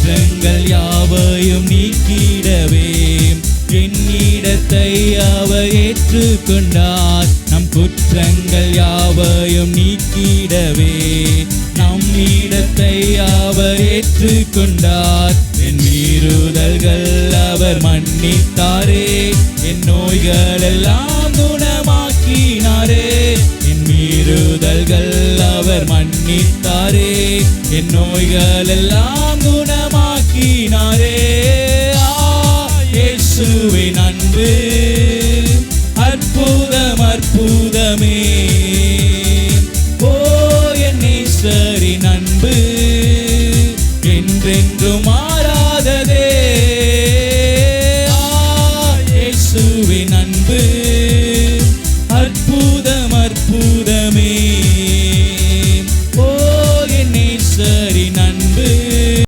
குற்றங்கள் யாவையும் நீக்கிடவே. என்னிடத்தை அவர் ஏற்றுக்கொண்டார். நம் குற்றங்கள் யாவையும் நீக்கிடவே. நம் இடத்தை அவர் ஏற்றுக்கொண்டார். என் மீறுதல்கள் அவர் மன்னித்தாரே. என் நோய்கள் எல்லாம் குணமாக்கினாரே. என் மீறுதல்கள் அவர் மன்னித்தாரே. என் நோய்கள் எல்லாம் பெருகினாரே இயேசுவை நன்பு அற்புதம் அற்புதமே. ஓ என் ஈஸ்வரி நன்பு என்றென்று மாறாததே இயேசுவை நன்பு அற்புதம் அற்புதமே. ஓ என் ஈஸ்வரி நன்பு